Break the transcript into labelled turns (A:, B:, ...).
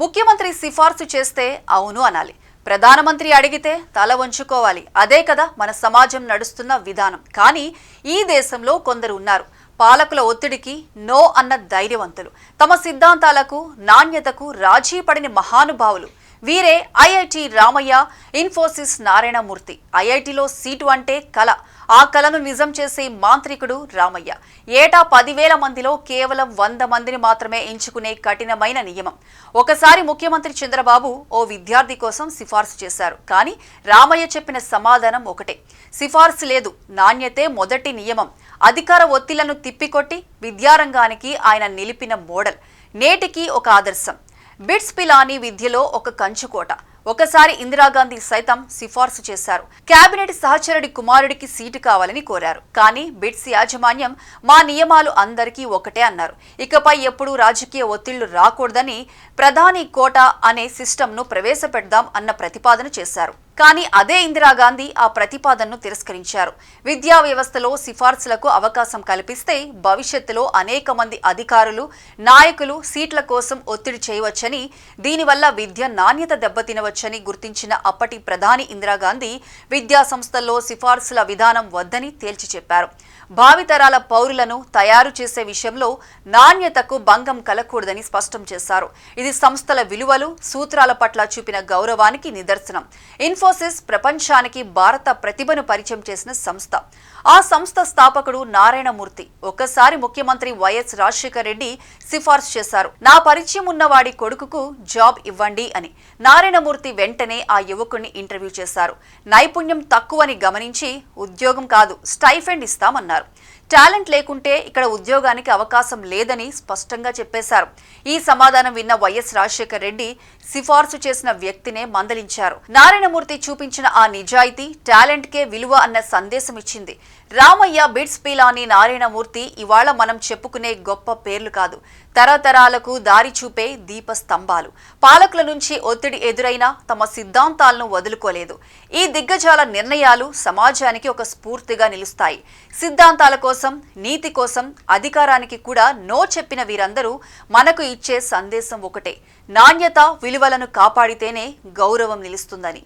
A: ముఖ్యమంత్రి సిఫార్సు చేస్తే అవును అనాలి. ప్రధానమంత్రి అడిగితే తల వంచుకోవాలి. అదే కదా మన సమాజం నడుస్తున్న విధానం. కానీ ఈ దేశంలో కొందరు ఉన్నారు. పాలకుల ఒత్తిడికి నో అన్న ధైర్యవంతులు. తమ సిద్ధాంతాలకు నాణ్యతకు రాజీ పడిన మహానుభావులు. వీరే ఐఐటి రామయ్య ఇన్ఫోసిస్ నారాయణమూర్తి. ఐఐటిలో సీటు అంటే కళ ఆ కళను నిజం చేసే మాంత్రికుడు రామయ్య. ఏటా పదివేల మందిలో కేవలం వంద మందిని మాత్రమే ఎంచుకునే కఠినమైన నియమం. ఒకసారి ముఖ్యమంత్రి చంద్రబాబు ఓ విద్యార్థి కోసం సిఫార్సు చేశారు. కానీ రామయ్య చెప్పిన సమాధానం ఒకటే. సిఫార్సు లేదు. నాణ్యతే మొదటి నియమం. అధికార ఒత్తిళ్ళను తిప్పికొట్టి విద్యారంగానికి ఆయన నిలిపిన మోడల్. నేటికి ఒక ఆదర్శం. బిట్స్ పిలాని విద్యలో ఒక కంచుకోట. ఒకసారి ఇందిరాగాంధీ సైతం సిఫార్సు చేశారు. కేబినెట్ సహచరుడి కుమారుడికి సీటు కావాలని కోరారు. కానీ బిట్స్ యాజమాన్యం మా నియమాలు అందరికీ ఒకటే అన్నారు. ఇకపై ఎప్పుడూ రాజకీయ ఒత్తిళ్ళు రాకూడదని ప్రధాని కోట అనే సిస్టమ్ను ప్రవేశపెడదాం అన్న ప్రతిపాదన చేశారు. కానీ అదే ఇందిరాగాంధీ ఆ ప్రతిపాదనను తిరస్కరించారు. విద్యా వ్యవస్థలో సిఫార్సులకు అవకాశం కల్పిస్తే భవిష్యత్తులో అనేక మంది అధికారులు నాయకులు సీట్ల కోసం ఒత్తిడి చేయవచ్చని దీనివల్ల విద్య నాణ్యత దెబ్బతినవచ్చని గుర్తించిన అప్పటి ప్రధాని ఇందిరాగాంధీ విద్యా సంస్థల్లో సిఫార్సుల విధానం వద్దని తేల్చి చెప్పారు. భావితరాల పౌరులను తయారు చేసే విషయంలో నాణ్యతకు భంగం కలగకూడదని స్పష్టం చేశారు. ఇది సంస్థల విలువలు సూత్రాల పట్ల చూపిన గౌరవానికి నిదర్శనం. ఇన్ఫోసిస్ ప్రపంచానికి భారత ప్రతిభను పరిచయం చేసిన సంస్థ. ఆ సంస్థ స్థాపకుడు నారాయణమూర్తి. ఒక్కసారి ముఖ్యమంత్రి వైఎస్ రాజశేఖర రెడ్డి సిఫార్సు చేశారు. నా పరిచయం ఉన్నవాడి కొడుకుకు జాబ్ ఇవ్వండి అని. నారాయణమూర్తి వెంటనే ఆ యువకుడిని ఇంటర్వ్యూ చేశారు. నైపుణ్యం తక్కువని గమనించి ఉద్యోగం కాదు స్టైఫెండ్ ఇస్తామన్నారు. టాలెంట్ లేకుంటే ఇక్కడ ఉద్యోగానికి అవకాశం లేదని స్పష్టంగా చెప్పేశారు. ఈ సమాధానం విన్న వైఎస్ రాజశేఖర్ రెడ్డి సిఫార్సు చేసిన వ్యక్తినే మందలించారు. నారాయణమూర్తి చూపించిన ఆ నిజాయితీ టాలెంట్కే విలువ అన్న సందేశం ఇచ్చింది రామయ్య బిడ్స్ పీలాని నారాయణమూర్తి ఇవాళ మనం చెప్పుకునే గొప్ప పేర్లు కాదు. తరతరాలకు దారి చూపే దీప స్తంభాలు పాలకుల నుంచి ఒత్తిడి ఎదురైనా తమ సిద్ధాంతాలను వదులుకోలేదు. ఈ దిగ్గజాల నిర్ణయాలు సమాజానికి ఒక స్ఫూర్తిగా నిలుస్తాయి. సిద్ధాంతాల కోసం కోసం నీతి కోసం అధికారానికి కూడా నో చెప్పిన వీరందరూ మనకు ఇచ్చే సందేశం ఒకటే. నాణ్యత విలువలను కాపాడితేనే గౌరవం నిలుస్తుందని.